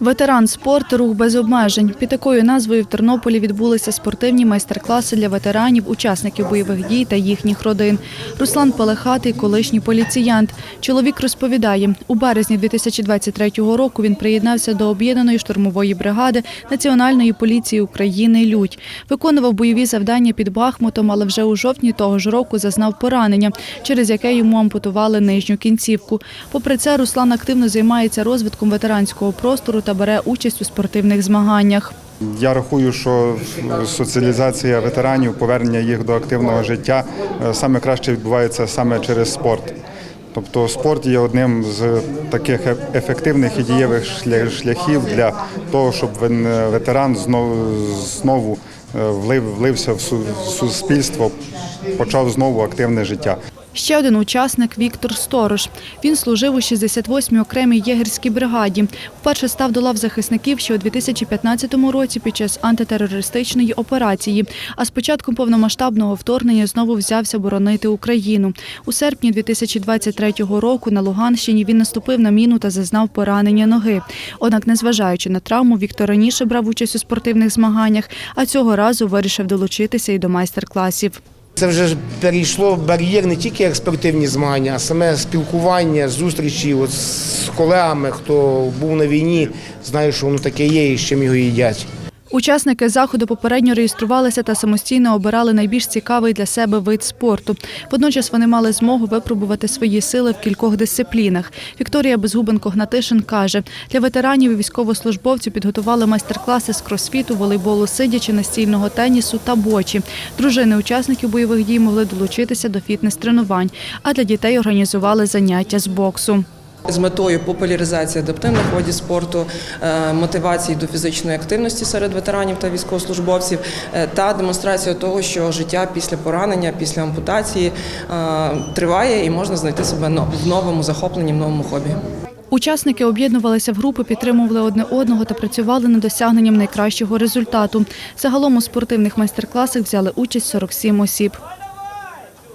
Ветеран спорту рух без обмежень. Під такою назвою в Тернополі відбулися спортивні майстер-класи для ветеранів, учасників бойових дій та їхніх родин. Руслан Пелехатий – колишній поліціянт. Чоловік розповідає, у березні 2023 року він приєднався до об'єднаної штурмової бригади Національної поліції України «Людь». Виконував бойові завдання під Бахмутом, але вже у жовтні того ж року зазнав поранення, через яке йому ампутували нижню кінцівку. Попри це, Руслан активно займається розвитком ветеранського простору та бере участь у спортивних змаганнях. Я рахую, що соціалізація ветеранів, повернення їх до активного життя е, саме краще відбувається саме через спорт. Тобто спорт є одним з таких ефективних і дієвих шлях- шляхів для того, щоб ветеран знову, е, влив, влився в суспільство, почав знову активне життя. Ще один учасник Віктор Сторож. Він служив у 68-й окремій єгерській бригаді. Вперше став до лав захисників ще у 2015 році під час антитерористичної операції. А з початком повномасштабного вторгнення знову взявся боронити Україну. У серпні 2023 року на Луганщині він наступив на міну та зазнав поранення ноги. Однак, незважаючи на травму, Віктор раніше брав участь у спортивних змаганнях, а цього разу вирішив долучитися і до майстер-класів. Це вже перейшло перейшло бар'єр не тільки як спортивні змагання, а саме спілкування, зустрічі от з колегами, хто був на війні, знає, що воно таке є і з чим його їдять. Учасники заходу попередньо реєструвалися та самостійно обирали найбільш цікавий для себе вид спорту. Водночас вони мали змогу випробувати свої сили в кількох дисциплінах. Вікторія Безгубенко-Гнатишин каже, для ветеранів і військовослужбовців підготували майстер-класи з кросфіту, волейболу, сидячи, настільного тенісу та бочі. Дружини учасників бойових дій могли долучитися до фітнес-тренувань, а для дітей організували заняття з боксу. З метою популяризації адаптивних видів спорту, е, мотивації до фізичної активності серед ветеранів та військовослужбовців е, та демонстрація того, що життя після поранення, після ампутації е, триває і можна знайти себе в новому захопленні, в новому хобі. Учасники об'єднувалися в групи, підтримували одне одного та працювали над досягненням найкращого результату. Загалом у спортивних майстер-класах взяли участь 47 осіб.